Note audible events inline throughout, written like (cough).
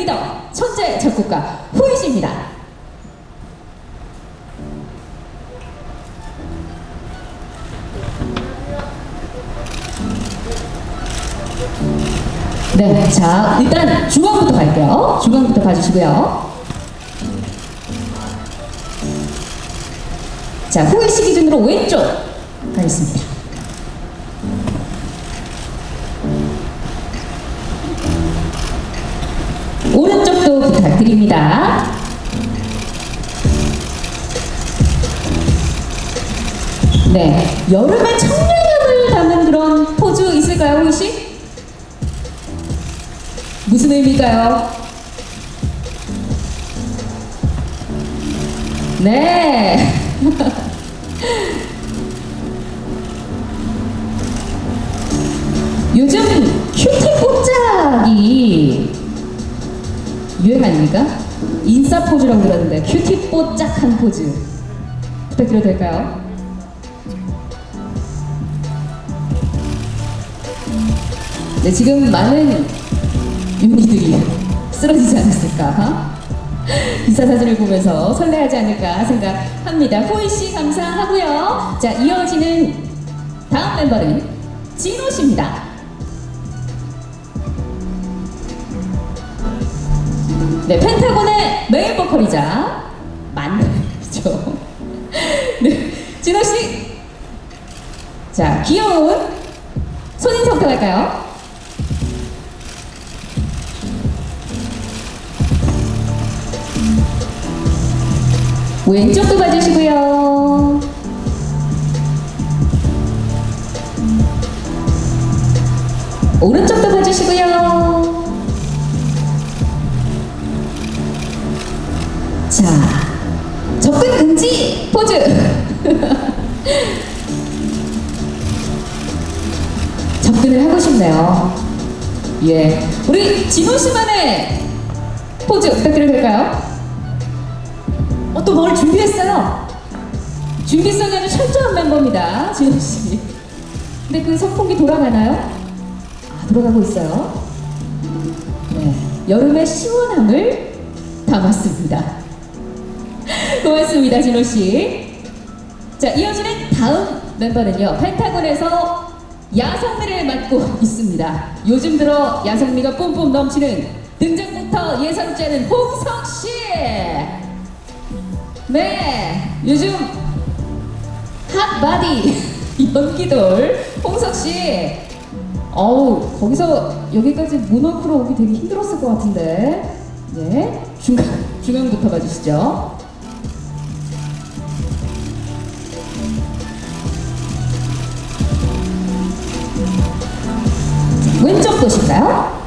리더, 천재 작곡가 후이 씨입니다. 네, 자 일단 중앙부터 갈게요. 중앙부터 봐주시고요. 자, 후이 씨 기준으로 왼쪽 가겠습니다. 부탁드립니다. 네, 여름의 청량함을 담은 그런 포즈 있을까요, 씨? 무슨 의미일까요? 네. (laughs) 요즘 큐티 뽀짝이 유행 아닙니까? 인싸 포즈라고 그러는데 큐티 뽀 짝한 포즈 부탁드려도 될까요? 네, 지금 많은 윤리들이 쓰러지지 않았을까? 기사 사진을 보면서 설레하지 않을까 생각합니다. 호이 씨 감사하고요. 자, 이어지는 다음 멤버는 진호 씨입니다. 네, 펜타곤의 메인 보컬이자 만남이죠. (laughs) 네, 진호 씨. 자, 귀여운 손인성부터 갈까요? 왼쪽도 봐주시고요. 오른쪽도 봐주시고요. 자, 접근 금지 포즈. (laughs) 접근을 하고 싶네요. 예, 우리 진호 씨만의 포즈 부탁드려도 될까요? 어, 또 뭘 준비했어요? 준비성이 아주 철저한 멤버입니다, 진호 씨. 근데 그 선풍기 돌아가나요? 아, 돌아가고 있어요. 네, 여름의 시원함을 담았습니다. 고맙습니다, 진호 씨. 자, 이어지는 다음 멤버는요, 펜타곤에서 야성미를 맡고 있습니다. 요즘 들어 야성미가 뿜뿜 넘치는 등장부터 예사롭지 홍석 씨. 네, 요즘 핫바디 (laughs) 연기돌 홍석 씨. 어우, 거기서 여기까지 모노크로 오기 되게 힘들었을 것 같은데. 네, 중간 중간부터 봐주시죠. 왼쪽 보실까요?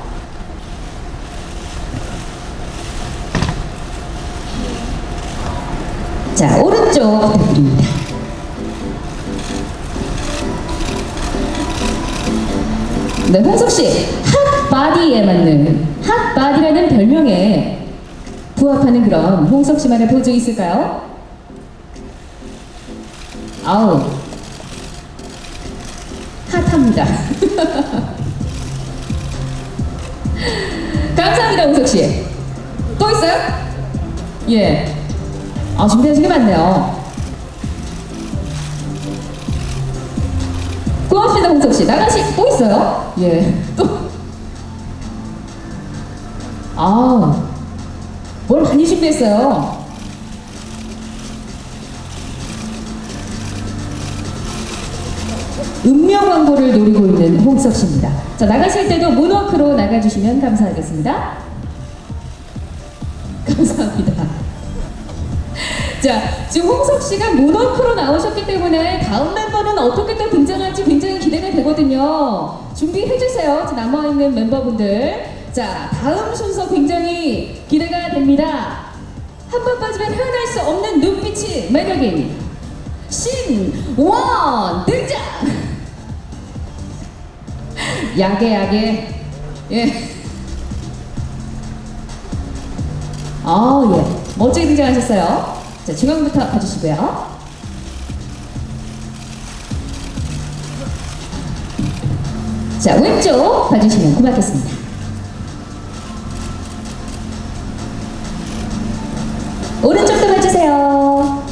자, 오른쪽 부탁드립니다. 네, 홍석 씨, 핫바디에 맞는 핫바디라는 별명에 부합하는 그런 홍석 씨만의 포즈 있을까요? 아우, 핫합니다. (laughs) 감사합니다, 홍석 씨. 또 있어요? 예. 아, 준비하신 게 많네요. 고맙습니다, 홍석 씨. 나간 씨, 또 있어요? 예. 또. 아, 뭘 많이 준비했어요. 음료 광고를 노리고 있는 홍석 씨입니다. 자, 나가실 때도 문워크로 나가주시면 감사하겠습니다. (laughs) 감사합니다. 자, 지금 홍석 씨가 문워크로 나오셨기 때문에 다음 멤버는 어떻게 또 등장할지 굉장히 기대가 되거든요. 준비해 주세요. 남아있는 멤버분들. 자, 다음 순서 굉장히 기대가 됩니다. 한 번 빠지면 헤어날 수 없는 눈빛이 매력인 신원 등장! 야게 야게 예. 아, 예. 멋지게 등장하셨어요. 자, 중앙부터 봐주시고요. 자, 왼쪽 봐주시면 고맙겠습니다. 오른쪽도 봐주세요.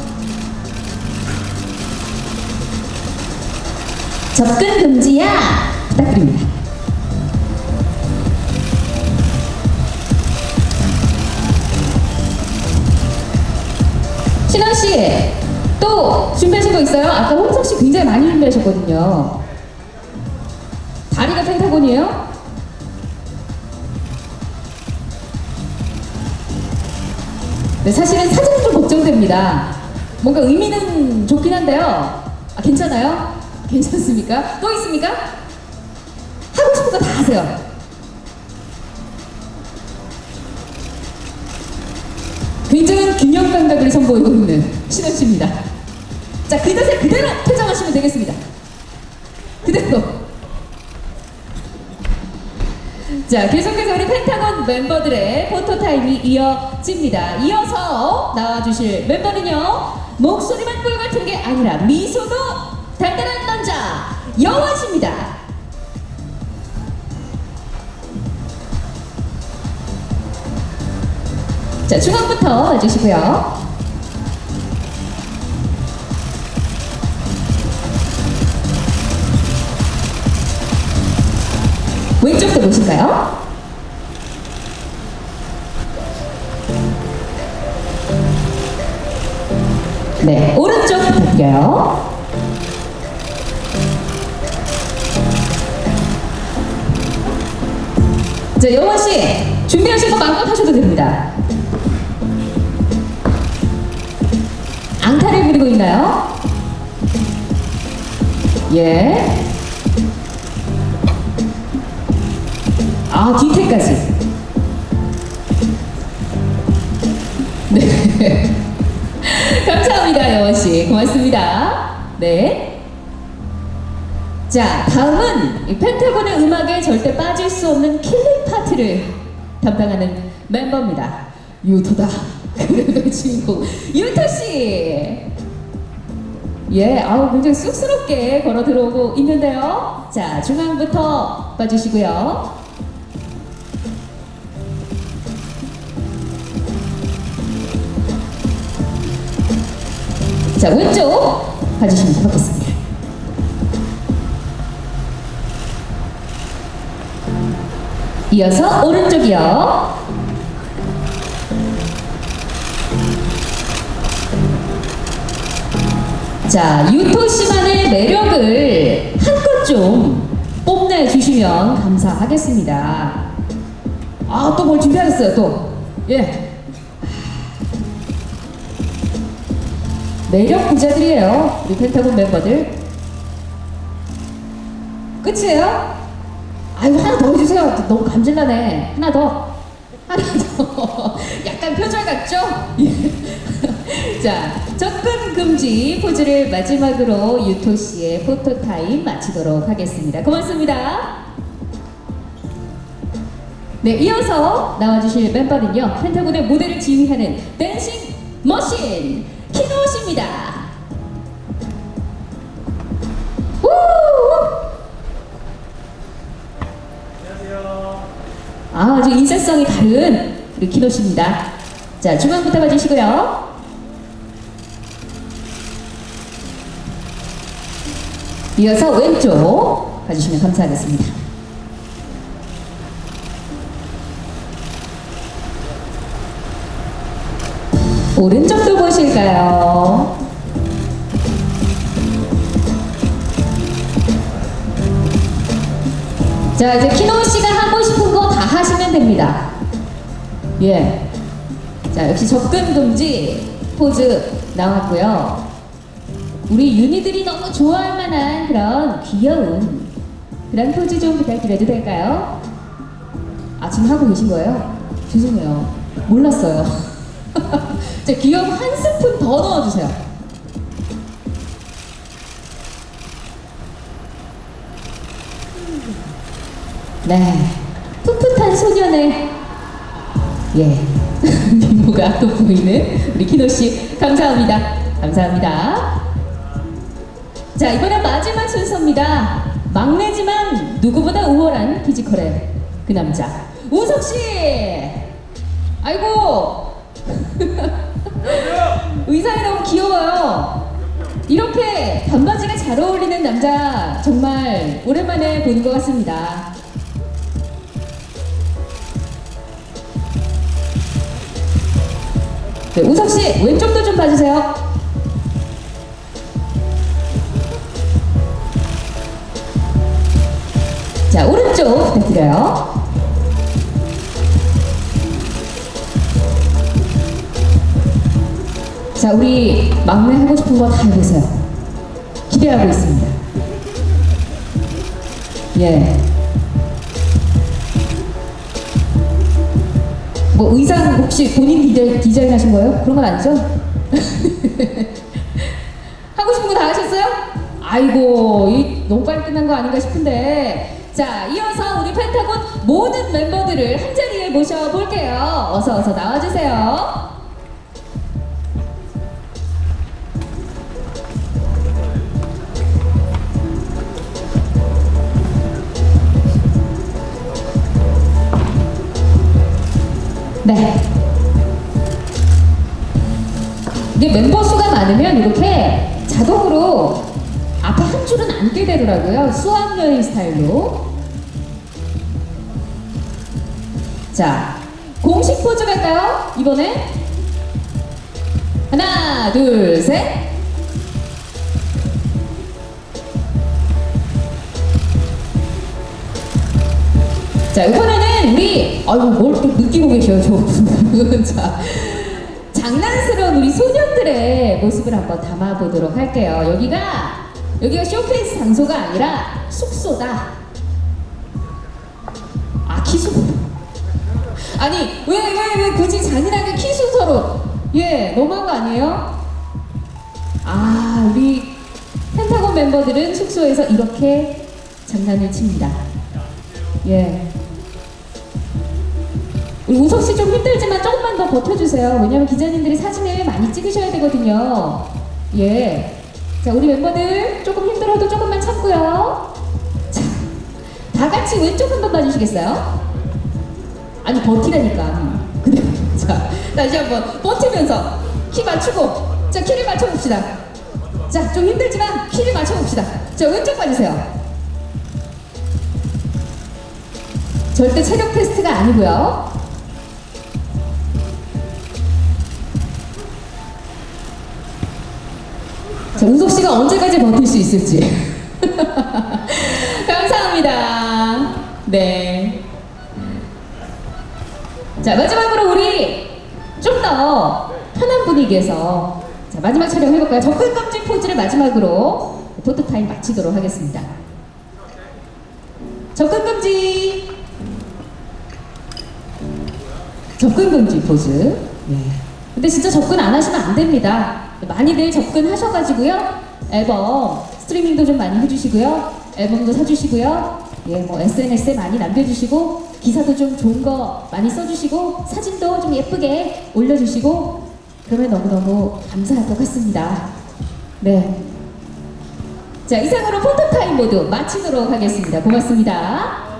접근 금지야! 부탁드립니다. 신원 씨, 또 준비하신 거 있어요? 아까 홍석 씨 굉장히 많이 준비하셨거든요. 다리가 펜타곤이에요? 네, 사실은 사진은 좀 걱정됩니다. 뭔가 의미는 좋긴 한데요. 아, 괜찮아요? 괜찮습니까? 또 있습니까? 하고 싶은 거 다 하세요. 굉장한 균형 감각을 선보이고 있는 신원 씨입니다. 자, 그 자세 그대로 퇴장하시면 되겠습니다. 그대로. 자, 계속해서 우리 펜타곤 멤버들의 포토타임이 이어집니다. 이어서 나와주실 멤버는요, 목소리만 꿀 같은 게 아니라 미소도 달달한 남자, 여원 씨입니다. 자, 중앙부터 와주시고요. 왼쪽도 보실까요? 네, 오른쪽 부탁드려요. 자, 영원 씨 준비하신 거 마음껏 하셔도 됩니다. 앙탈을 부리고 있나요? 예. 아, 뒤태까지. 네. (laughs) 감사합니다, 여원 씨. 고맙습니다. 네. 자, 다음은 이 펜타곤의 음악에 절대 빠질 수 없는 킬링 파트를 담당하는 멤버입니다. 유토다. 그래도 주인공 유토 씨. 예, 아우 굉장히 쑥스럽게 걸어 들어오고 있는데요. 자, 중앙부터 봐주시고요. 자, 왼쪽 봐주시면 좋겠습니다. 이어서 오른쪽이요. 자, 유토 씨만의 매력을 한껏 좀 뽐내주시면 감사하겠습니다. 아, 또 뭘 준비하셨어요, 또. 예. 매력 부자들이에요. 우리 펜타곤 멤버들. 끝이에요? 아이고, 하나 더 해주세요. 너무 감질나네. 하나 더. 하나 더. (laughs) 약간 표절 같죠? 예. 자, 접근 금지 포즈를 마지막으로 유토 씨의 포토타임 마치도록 하겠습니다. 고맙습니다. 네, 이어서 나와주실 멤버는요, 펜타곤의 무대를 지휘하는 댄싱 머신 키노 씨입니다. 우! 아, 아주 인사성이 다른 우리 키노 씨입니다. 자, 중앙부터 봐주시고요. 이어서 왼쪽 봐주시면 감사하겠습니다. 오른쪽도 보실까요? 자, 이제 키노 씨가 하고 싶은 거 다 하시면 됩니다. 예. 자, 역시 접근 금지 포즈 나왔고요. 우리 윤희들이 너무 좋아할 만한 그런 귀여운 그런 포즈 좀 부탁드려도 될까요? 아, 지금 하고 계신 거예요? 죄송해요. 몰랐어요. (laughs) 자, 귀여움 한 스푼 더 넣어주세요. 네. 풋풋한 소년의 예 (laughs) 미모가 돋보이는 우리 키노 씨 감사합니다. 감사합니다. 자 이번엔 마지막 순서입니다. 막내지만 누구보다 우월한 피지컬의 그 남자 우석 씨. 아이고 (laughs) 의상이 너무 귀여워요. 이렇게 반바지가 잘 어울리는 남자 정말 오랜만에 보는 것 같습니다. 네, 우석 씨 왼쪽도 좀 봐주세요. 자 오른쪽 부탁드려요. 자 우리 막내 하고 싶은 거 다 해보세요. 기대하고 있습니다. 예. 뭐 의상 혹시 본인 디자인, 디자인 하신 거예요? 그런 건 아니죠? (laughs) 하고 싶은 거 다 하셨어요? 아이고, 이 너무 빨리 끝난 거 아닌가 싶은데. 자, 이어서 우리 펜타곤 모든 멤버들을 한 자리에 모셔볼게요. 어서 어서 나와주세요. 네. 이게 멤버 수가 많으면 이렇게 자동으로 앞에 한 줄은 앉게 되더라고요. 수학여행 스타일로. 자, 공식 포즈 갈까요? 이번에? 하나, 둘, 셋. 자, 이번에는 우리, 아이고, 뭘 또 느끼고 계셔요, 저분. (laughs) 자, 장난스러운 우리 소년들의 모습을 한번 담아보도록 할게요. 여기가, 여기가 쇼케이스 장소가 아니라 숙소다. 아, 키수. 아니, 왜, 왜, 왜 굳이 잔인하게 키순서로. 예, 너무한 거 아니에요? 아, 우리 펜타곤 멤버들은 숙소에서 이렇게 장난을 칩니다. 예. 우리 우석 씨 좀 힘들지만 조금만 더 버텨주세요. 왜냐면 기자님들이 사진을 많이 찍으셔야 되거든요. 예. 자, 우리 멤버들 조금 힘들어도 조금만 참고요. 자, 다 같이 왼쪽 한번 봐주시겠어요? 아니, 버티라니까. 근데, 자, 다시 한번 버티면서 키 맞추고, 자, 키를 맞춰봅시다. 자, 좀 힘들지만 키를 맞춰봅시다. 자, 왼쪽 봐주세요. 절대 체력 테스트가 아니고요. 자, 우석 씨가 언제까지 버틸 수 있을지. (laughs) 감사합니다. 네. 자, 마지막으로 우리 좀 더 편한 분위기에서 자, 마지막 촬영 해볼까요? 접근 금지 포즈를 마지막으로 포토타임 마치도록 하겠습니다. 접근 금지. 접근 금지 포즈. 예. 근데 진짜 접근 안 하시면 안 됩니다. 많이들 접근하셔가지고요. 앨범 스트리밍도 좀 많이 해주시고요. 앨범도 사주시고요. 예, 뭐 SNS에 많이 남겨주시고 기사도 좀 좋은 거 많이 써주시고 사진도 좀 예쁘게 올려주시고 그러면 너무너무 감사할 것 같습니다. 네. 자, 이상으로 포토타임 모두 마치도록 하겠습니다. 고맙습니다.